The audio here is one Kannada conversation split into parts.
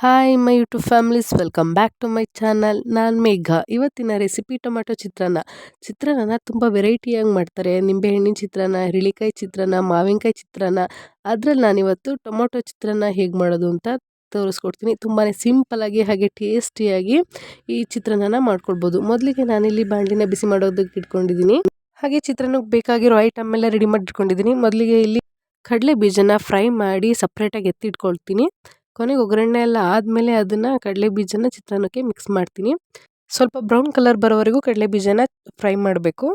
Hi my YouTube families welcome back to my channel ನಾನು ಮೇಘ. ಇವತ್ತಿನ ರೆಸಿಪಿ ಟೊಮ್ಯಾಟೊ ಚಿತ್ರಾನ್ನ. ಚಿತ್ರಾನ್ನ ತುಂಬ ವೆರೈಟಿಯಾಗಿ ಮಾಡ್ತಾರೆ. ನಿಂಬೆಹಣ್ಣಿನ ಚಿತ್ರಾನ್ನ ಹಿರಳಿಕಾಯಿ ಚಿತ್ರಾನ್ನ, ಮಾವಿನಕಾಯಿ ಚಿತ್ರಾನ್ನ. ನಾನು ನಾನಿವತ್ತು ಟೊಮೊಟೊ ಚಿತ್ರಾನ್ನ ಹೇಗೆ ಮಾಡೋದು ಅಂತ ತೋರಿಸ್ಕೊಡ್ತೀನಿ. ತುಂಬಾ ಸಿಂಪಲಾಗಿ ಹಾಗೆ ಟೇಸ್ಟಿಯಾಗಿ ಈ ಚಿತ್ರಾನ್ನ ಮಾಡ್ಕೊಳ್ಬೋದು. ಮೊದಲಿಗೆ ನಾನಿಲ್ಲಿ ಬಾಂಡಿನ ಬಿಸಿ ಮಾಡೋದಕ್ಕೆ ಇಟ್ಕೊಂಡಿದ್ದೀನಿ ಹಾಗೆ ಚಿತ್ರಾನ್ನಕ್ಕೆ ಬೇಕಾಗಿರೋ ಐಟಮ್ ಎಲ್ಲ ರೆಡಿ ಮಾಡಿ ಇಟ್ಕೊಂಡಿದ್ದೀನಿ ಮೊದಲಿಗೆ ಇಲ್ಲಿ ಕಡಲೆ ಬೀಜನ ಫ್ರೈ ಮಾಡಿ ಸಪ್ರೇಟಾಗಿ ಎತ್ತಿಟ್ಕೊಳ್ತೀನಿ ಕೊನೆಗೆ ಒಗ್ಗರಣೆ ಎಲ್ಲ ಆದಮೇಲೆ ಅದನ್ನು ಕಡಲೆ ಬೀಜನ ಚಿತ್ರಾನ್ನಕ್ಕೆ ಮಿಕ್ಸ್ ಮಾಡ್ತೀನಿ. ಸ್ವಲ್ಪ ಬ್ರೌನ್ ಕಲರ್ ಬರೋವರೆಗೂ ಕಡಲೆ ಬೀಜನ ಫ್ರೈ ಮಾಡಬೇಕು.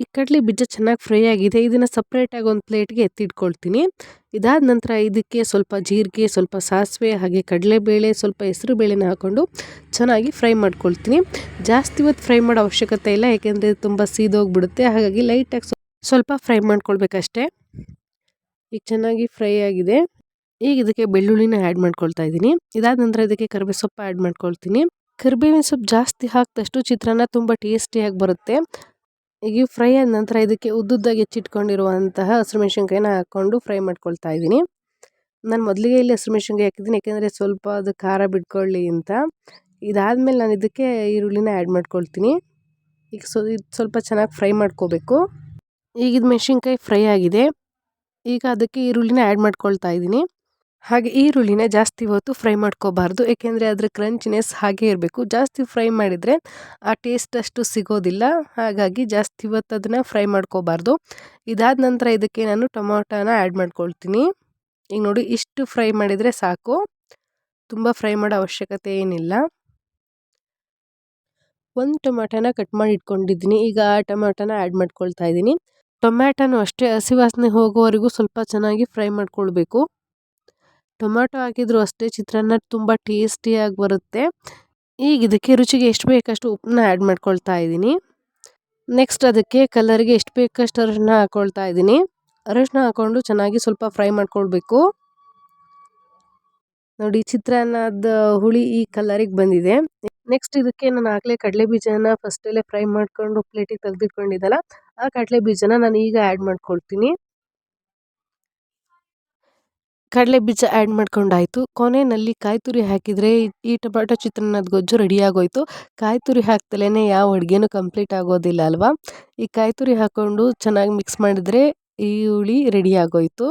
ಈ ಕಡಲೆ ಬೀಜ ಚೆನ್ನಾಗಿ ಫ್ರೈ ಆಗಿದೆ, ಇದನ್ನು ಸಪ್ರೇಟಾಗಿ ಒಂದು ಪ್ಲೇಟ್ಗೆ ಎತ್ತಿಟ್ಕೊಳ್ತೀನಿ. ಇದಾದ ನಂತರ ಇದಕ್ಕೆ ಸ್ವಲ್ಪ ಜೀರಿಗೆ, ಸ್ವಲ್ಪ ಸಾಸಿವೆ, ಹಾಗೆ ಕಡಲೆಬೇಳೆ, ಸ್ವಲ್ಪ ಹೆಸರು ಬೇಳೆನ ಹಾಕ್ಕೊಂಡು ಚೆನ್ನಾಗಿ ಫ್ರೈ ಮಾಡ್ಕೊಳ್ತೀನಿ. ಜಾಸ್ತಿ ಹೊತ್ತು ಫ್ರೈ ಮಾಡೋ ಅವಶ್ಯಕತೆ ಇಲ್ಲ, ಯಾಕೆಂದರೆ ತುಂಬ ಸೀದೋಗ್ಬಿಡುತ್ತೆ, ಹಾಗಾಗಿ ಲೈಟಾಗಿ ಸ್ವಲ್ಪ ಫ್ರೈ ಮಾಡ್ಕೊಳ್ಬೇಕಷ್ಟೇ. ಈಗ ಚೆನ್ನಾಗಿ ಫ್ರೈ ಆಗಿದೆ. ಈಗ ಇದಕ್ಕೆ ಬೆಳ್ಳುಳ್ಳಿನ ಆ್ಯಡ್ ಮಾಡ್ಕೊಳ್ತಾ ಇದ್ದೀನಿ. ಇದಾದ ನಂತರ ಇದಕ್ಕೆ ಕರಿಬೇವು ಸೊಪ್ಪು ಆ್ಯಡ್ ಮಾಡ್ಕೊಳ್ತೀನಿ. ಕರಿಬೇವಿನ ಸೊಪ್ಪು ಜಾಸ್ತಿ ಹಾಕಿದಷ್ಟು ಚಿತ್ರಾನ್ನ ತುಂಬ ಟೇಸ್ಟಿಯಾಗಿ ಬರುತ್ತೆ. ಈಗ ಫ್ರೈ ಆದ ನಂತರ ಇದಕ್ಕೆ ಉದ್ದುದ್ದಾಗಿ ಹೆಚ್ಚಿಟ್ಕೊಂಡಿರುವಂತಹ ಹಸಿರು ಮೆಣಸಿನ್ಕಾಯಿನ ಹಾಕ್ಕೊಂಡು ಫ್ರೈ ಮಾಡ್ಕೊಳ್ತಾ ಇದ್ದೀನಿ. ನಾನು ಮೊದಲಿಗೆ ಇಲ್ಲಿ ಹಸಿರುಮೆಣ್ಸಿನ್ಕಾಯಿ ಹಾಕಿದ್ದೀನಿ, ಯಾಕೆಂದರೆ ಸ್ವಲ್ಪ ಅದು ಖಾರ ಬಿಟ್ಕೊಳ್ಳಿ ಅಂತ. ಇದಾದಮೇಲೆ ನಾನು ಇದಕ್ಕೆ ಈರುಳ್ಳಿನ ಆ್ಯಡ್ ಮಾಡ್ಕೊಳ್ತೀನಿ. ಈಗ ಸೊ, ಇದು ಸ್ವಲ್ಪ ಚೆನ್ನಾಗಿ ಫ್ರೈ ಮಾಡ್ಕೋಬೇಕು. ಈಗ ಇದು ಮೆಣಸಿನ್ಕಾಯಿ ಫ್ರೈ ಆಗಿದೆ. ಈಗ ಅದಕ್ಕೆ ಈರುಳ್ಳಿನ ಆ್ಯಡ್ ಮಾಡ್ಕೊಳ್ತಾ ಇದ್ದೀನಿ. ಹಾಗೆ ಈರುಳ್ಳಿನ ಜಾಸ್ತಿ ಹೊತ್ತು ಫ್ರೈ ಮಾಡ್ಕೋಬಾರ್ದು, ಏಕೆಂದರೆ ಅದರ ಕ್ರಂಚಿನೆಸ್ ಹಾಗೆ ಇರಬೇಕು. ಜಾಸ್ತಿ ಫ್ರೈ ಮಾಡಿದರೆ ಆ ಟೇಸ್ಟ್ ಅಷ್ಟು ಸಿಗೋದಿಲ್ಲ, ಹಾಗಾಗಿ ಜಾಸ್ತಿ ಹೊತ್ತು ಅದನ್ನು ಫ್ರೈ ಮಾಡ್ಕೋಬಾರ್ದು. ಇದಾದ ನಂತರ ಇದಕ್ಕೆ ನಾನು ಟೊಮೊಟೊನ ಆ್ಯಡ್ ಮಾಡ್ಕೊಳ್ತೀನಿ. ಈಗ ನೋಡಿ, ಇಷ್ಟು ಫ್ರೈ ಮಾಡಿದರೆ ಸಾಕು. ತುಂಬ ಫ್ರೈ ಮಾಡೋ ಅವಶ್ಯಕತೆ ಏನಿಲ್ಲ. ಒಂದು ಟೊಮೆಟೊನ ಕಟ್ ಮಾಡಿ ಇಟ್ಕೊಂಡಿದ್ದೀನಿ. ಈಗ ಆ ಟೊಮೆಟೊನ ಆ್ಯಡ್ ಮಾಡ್ಕೊಳ್ತಾ ಇದ್ದೀನಿ. ಟೊಮ್ಯಾಟೊನೂ ಅಷ್ಟೇ ಹಸಿ ವಾಸನೆ ಹೋಗೋವರೆಗೂ ಸ್ವಲ್ಪ ಚೆನ್ನಾಗಿ ಫ್ರೈ ಮಾಡ್ಕೊಳ್ಬೇಕು. ಟೊಮ್ಯಾಟೊ ಹಾಕಿದ್ರು ಅಷ್ಟೇ ಚಿತ್ರಾನ್ನ ತುಂಬ ಟೇಸ್ಟಿಯಾಗಿ ಬರುತ್ತೆ. ಈಗ ಇದಕ್ಕೆ ರುಚಿಗೆ ಎಷ್ಟು ಬೇಕಷ್ಟು ಉಪ್ಪನ್ನ ಆ್ಯಡ್ ಮಾಡ್ಕೊಳ್ತಾ ಇದ್ದೀನಿ. ನೆಕ್ಸ್ಟ್ ಅದಕ್ಕೆ ಕಲರ್ಗೆ ಎಷ್ಟು ಬೇಕಷ್ಟು ಅರಿಶಿನ ಹಾಕ್ಕೊಳ್ತಾ ಇದ್ದೀನಿ. ಅರಿಶಿನ ಹಾಕ್ಕೊಂಡು ಚೆನ್ನಾಗಿ ಸ್ವಲ್ಪ ಫ್ರೈ ಮಾಡ್ಕೊಳ್ಬೇಕು. ನೋಡಿ ಚಿತ್ರಾನ್ನದ ಹುಳಿ ಈ ಕಲರಿಗೆ ಬಂದಿದೆ. ನೆಕ್ಸ್ಟ್ ಇದಕ್ಕೆ ನಾನು ಆಗಲೇ ಕಡಲೆ ಬೀಜನ ಫಸ್ಟಲ್ಲೇ ಫ್ರೈ ಮಾಡಿಕೊಂಡು ಪ್ಲೇಟಿಗೆ ತೆಗೆದಿಟ್ಕೊಂಡಿದ್ದಲ್ಲ, ಆ ಕಡಲೆ ಬೀಜನ ನಾನು ಈಗ ಆ್ಯಡ್ ಮಾಡ್ಕೊಳ್ತೀನಿ. ಕಡಲೆ ಬೀಜ ಆ್ಯಡ್ ಮಾಡ್ಕೊಂಡಾಯಿತು. ಕೊನೆಯಲ್ಲಿ ಕಾಯಿ ತುರಿ ಹಾಕಿದರೆ ಈ ಟೊಮ್ಯಾಟೊ ಚಿತ್ರಾನ್ನದ ಗೊಜ್ಜು ರೆಡಿಯಾಗೋಯಿತು ಕಾಯಿ ತುರಿ ಹಾಕ್ದಲೇ ಯಾವ ಅಡುಗೆನೂ ಕಂಪ್ಲೀಟ್ ಆಗೋದಿಲ್ಲ ಅಲ್ವಾ? ಈ ಕಾಯಿ ತುರಿ ಹಾಕ್ಕೊಂಡು ಚೆನ್ನಾಗಿ ಮಿಕ್ಸ್ ಮಾಡಿದರೆ ಈ ಹುಳಿ ರೆಡಿ ಆಗೋಯ್ತು.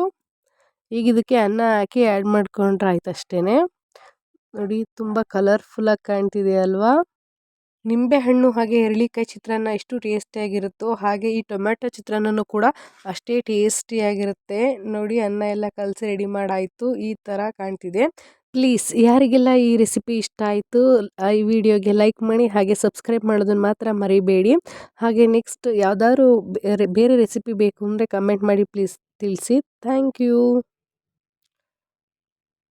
ಈಗ ಇದಕ್ಕೆ ಅನ್ನ ಹಾಕಿ ಆ್ಯಡ್ ಮಾಡ್ಕೊಂಡ್ರೆ ಆಯ್ತು ಅಷ್ಟೇ ನೋಡಿ, ತುಂಬ ಕಲರ್ಫುಲ್ಲಾಗಿ ಕಾಣ್ತಿದೆ ಅಲ್ವಾ? ನಿಂಬೆಹಣ್ಣು ಹಾಗೆ ಹಿರಳಿಕಾಯಿ ಚಿತ್ರಾನ್ನ ಎಷ್ಟು ಟೇಸ್ಟಿಯಾಗಿರುತ್ತೋ ಹಾಗೆ ಈ ಟೊಮ್ಯಾಟೊ ಚಿತ್ರಾನ್ನನೂ ಕೂಡ ಅಷ್ಟೇ ಟೇಸ್ಟಿಯಾಗಿರುತ್ತೆ ನೋಡಿ ಅನ್ನ ಎಲ್ಲ ಕಲಸಿ ರೆಡಿ ಮಾಡಾಯಿತು, ಈ ಥರ ಕಾಣ್ತಿದೆ. ಪ್ಲೀಸ್ ಯಾರಿಗೆಲ್ಲ ಈ ರೆಸಿಪಿ ಇಷ್ಟ ಆಯಿತು ಈ ವಿಡಿಯೋಗೆ ಲೈಕ್ ಮಾಡಿ, ಹಾಗೆ ಸಬ್ಸ್ಕ್ರೈಬ್ ಮಾಡೋದನ್ನು ಮಾತ್ರ ಮರಿಬೇಡಿ. ಹಾಗೆ ನೆಕ್ಸ್ಟ್ ಯಾವುದಾದ್ರು ಬೇರೆ ಬೇರೆ ರೆಸಿಪಿ ಬೇಕು ಅಂದರೆ ಕಮೆಂಟ್ ಮಾಡಿ ಪ್ಲೀಸ್ ತಿಳಿಸಿ. Thank you